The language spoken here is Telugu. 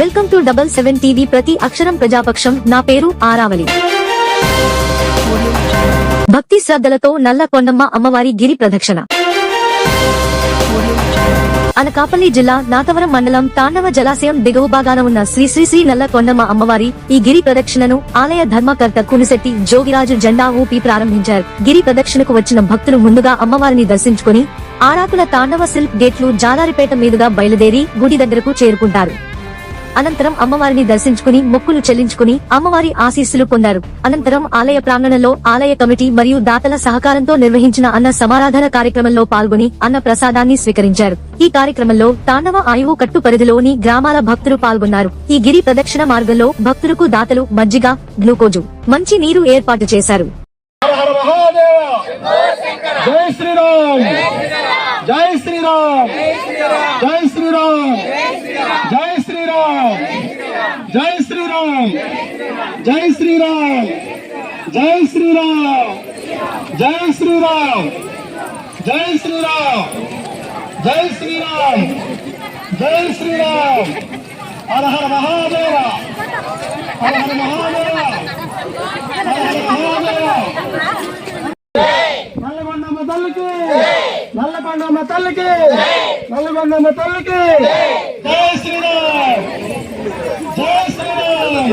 Welcome to double seven TV ప్రతి అక్షరం ప్రజాపక్షం. నా పేరు ఆరావళి. భక్తి శ్రద్ధలతో నల్ల కొండమ్మ అమ్మవారి గిరి ప్రదక్షిణ. అనకాపల్లి జిల్లా నాతవరం మండలం తాండవ జలాశయం దిగువ భాగాన ఉన్న శ్రీ శ్రీ శ్రీ నల్ల కొండమ్మ అమ్మవారి ఈ గిరి ప్రదక్షిణను ఆలయ ధర్మకర్త కునిశెట్టి జోగిరాజు జెండా ఊపి ప్రారంభించారు. గిరి ప్రదక్షిణకు వచ్చిన భక్తులు ముందుగా అమ్మవారిని దర్శించుకుని ఆరాకుల తాండవ సిల్క్ గేట్లు జాలారిపేట మీదుగా బయలుదేరి గుడి దగ్గరకు చేరుకుంటారు. అనంతరం అమ్మవారిని దర్శించుకుని మొక్కులు చెల్లించుకుని అమ్మవారి ఆశీస్సులు పొందారు. అనంతరం ఆలయ ప్రాంగణంలో ఆలయ కమిటీ మరియు దాతల సహకారంతో నిర్వహించిన అన్న సమారాధన కార్యక్రమంలో పాల్గొని అన్న ప్రసాదాన్ని స్వీకరించారు. ఈ కార్యక్రమంలో తాండవ ఆయువు కట్టు పరిధిలోని గ్రామాల భక్తులు పాల్గొన్నారు. ఈ గిరి ప్రదక్షిణ మార్గంలో భక్తులకు దాతలు మజ్జిగ గ్లూకోజు మంచి నీరు ఏర్పాటు చేశారు. జై శ్రీరామ్! జై శ్రీరామ్ జై శ్రీరామ్ జై శ్రీరామ్ జై శ్రీరామ్ జై శ్రీరామ్ జై శ్రీరామ్ జై శ్రీరామ్ జై శ్రీరామ్ జై శ్రీరామ్ జై శ్రీరామ్ హర హర మహాదేవ హర హర మహాదేవ నల్లగొండమ్మ తల్లికి నల్లగొండమ్మ తల్లికి! నల్లగొండమ్మ తల్లికి! జై శ్రీరామ్! జై శ్రీరామ్!